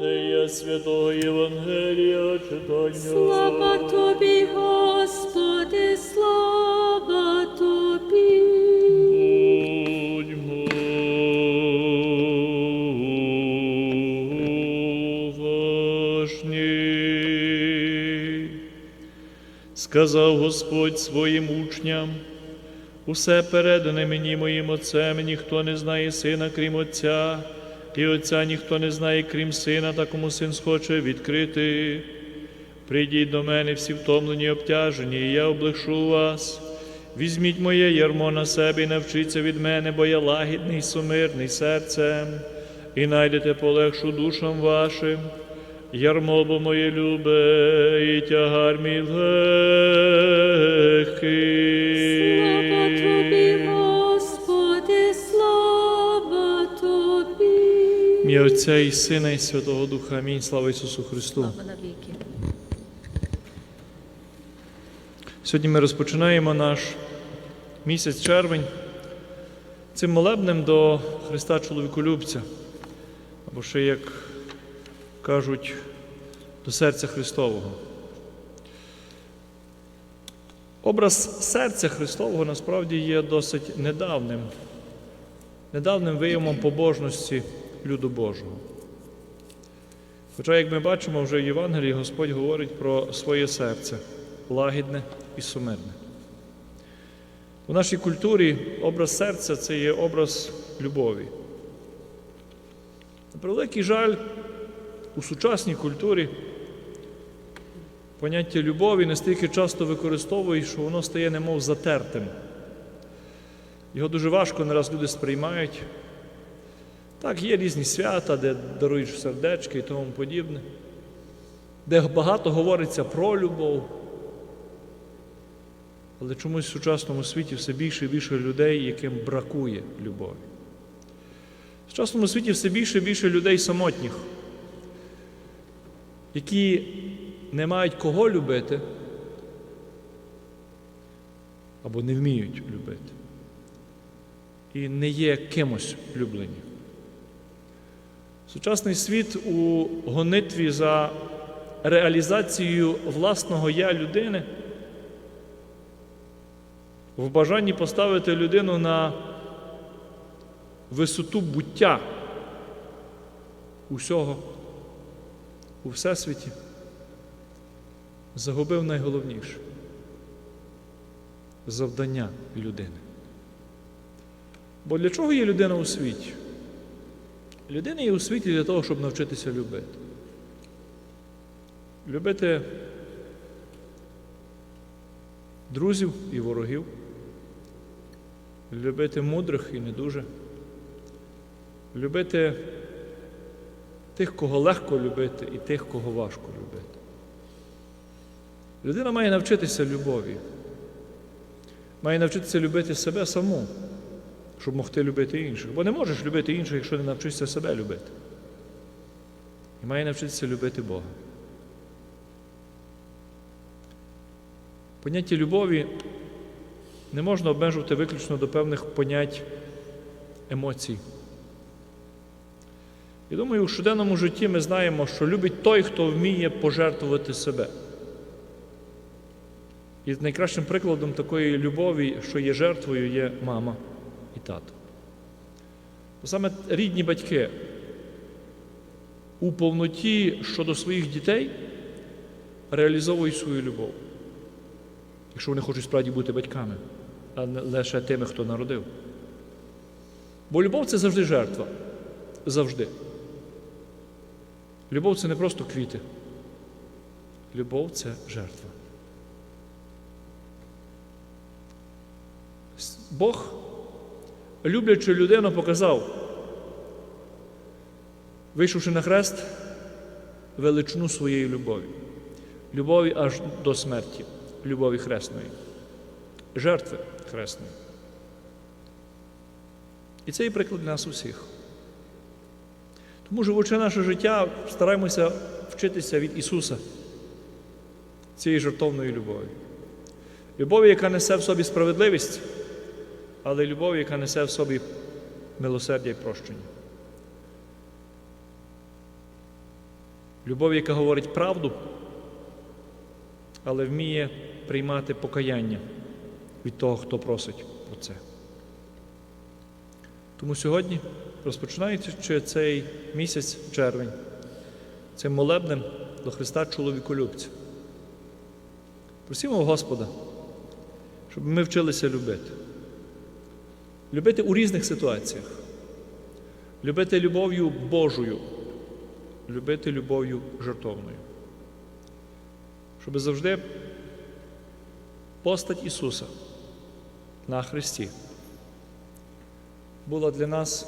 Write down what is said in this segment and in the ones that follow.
Матея Святого Євангелія читання. Слава тобі, Господи, слава тобі. Будьмо. Сказав Господь своїм учням, усе передане мені моїм Отцем, ніхто не знає сина, крім Отця, і Отця ніхто не знає, крім сина, та кому син схоче відкрити. Прийдіть до мене всі втомлені й обтяжені, і я облегшу вас. Візьміть моє ярмо на себе і навчіться від мене, бо я лагідний, і сумирний серцем, і найдете полегшу душам вашим. Ярмо бо моє любе, і тягар мій легкий. Ім'я Отця і Сина, і Святого Духа. Амінь. Слава Ісусу Христу. Сьогодні ми розпочинаємо наш місяць червень цим молебнем до Христа Чоловіколюбця, або ще, як кажуть, до серця Христового. Образ серця Христового насправді є досить недавним, недавним виявом побожності люду Божого. Хоча, як ми бачимо, вже в Євангелії Господь говорить про своє серце лагідне і сумирне. У нашій культурі образ серця це є образ любові. На превеликий жаль, у сучасній культурі поняття любові настільки часто використовують, що воно стає немов затертим. Його дуже важко не раз люди сприймають. Так, є різні свята, де дарують сердечки і тому подібне, де багато говориться про любов. Але чомусь в сучасному світі все більше і більше людей, яким бракує любові. В сучасному світі все більше і більше людей самотніх, які не мають кого любити або не вміють любити. І не є кимось люблені. Сучасний світ у гонитві за реалізацією власного я людини в бажанні поставити людину на висоту буття усього у всесвіті, загубив найголовніше завдання людини. Бо для чого є людина у світі? Людина є у світі для того, щоб навчитися любити. Любити друзів і ворогів, любити мудрих і не дуже, любити тих, кого легко любити, і тих, кого важко любити. Людина має навчитися любові, має навчитися любити себе саму, щоб могти любити інших. Бо не можеш любити інших, якщо не навчишся себе любити. І має навчитися любити Бога. Поняття любові не можна обмежувати виключно до певних понять емоцій. І думаю, у щоденному житті ми знаємо, що любить той, хто вміє пожертвувати себе. І найкращим прикладом такої любові, що є жертвою, є мама і тато. Саме рідні батьки у повноті щодо своїх дітей реалізовують свою любов якщо вони хочуть справді бути батьками, а не лише тими, хто народив. Бо любов це завжди жертва. Завжди. Любов це не просто квіти. Любов це жертва. Бог, люблячи людину, показав, вийшовши на хрест, величину своєї любові. Любові аж до смерті любові хресної, жертви хресної. І це є приклад для нас усіх. Тому, живучи наше життя, стараємося вчитися від Ісуса цієї жертовної любові. Любові, яка несе в собі справедливість, але любові, яка несе в собі милосердя і прощення. Любов, яка говорить правду, але вміє приймати покаяння від того, хто просить про це. Тому сьогодні, розпочинаючи цей місяць червень, цим молебнем до Христа чоловіколюбця, просимо Господа, щоб ми вчилися любити. Любити у різних ситуаціях, любити любов'ю Божою, любити любов'ю жертовною. Щоб завжди постать Ісуса на Христі була для нас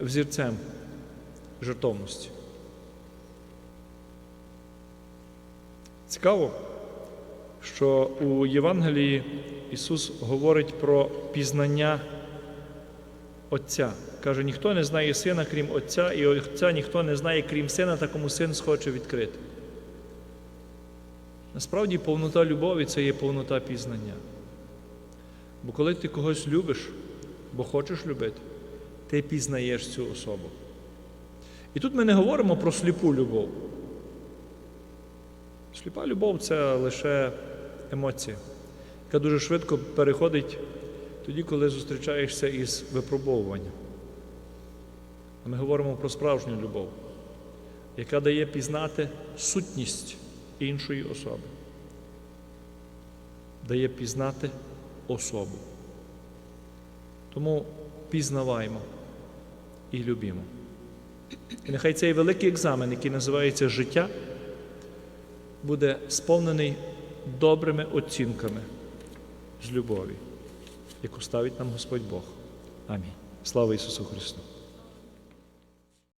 взірцем жертовності. Цікаво, що у Євангелії Ісус говорить про пізнання Отця. Каже, ніхто не знає сина, крім Отця, і Отця ніхто не знає, крім сина, та кому син схоче відкрити. Насправді повнота любові це є повнота пізнання. Бо коли ти когось любиш, бо хочеш любити, ти пізнаєш цю особу. І тут ми не говоримо про сліпу любов. Сліпа любов це лише емоція, яка дуже швидко переходить тоді, коли зустрічаєшся із випробовуванням. А ми говоримо про справжню любов, яка дає пізнати сутність іншої особи, дає пізнати особу. Тому пізнаваємо і любімо. І нехай цей великий екзамен, який називається життя, буде сповнений добрими оцінками з любові, яку ставить нам Господь Бог. Амінь. Слава Ісусу Христу!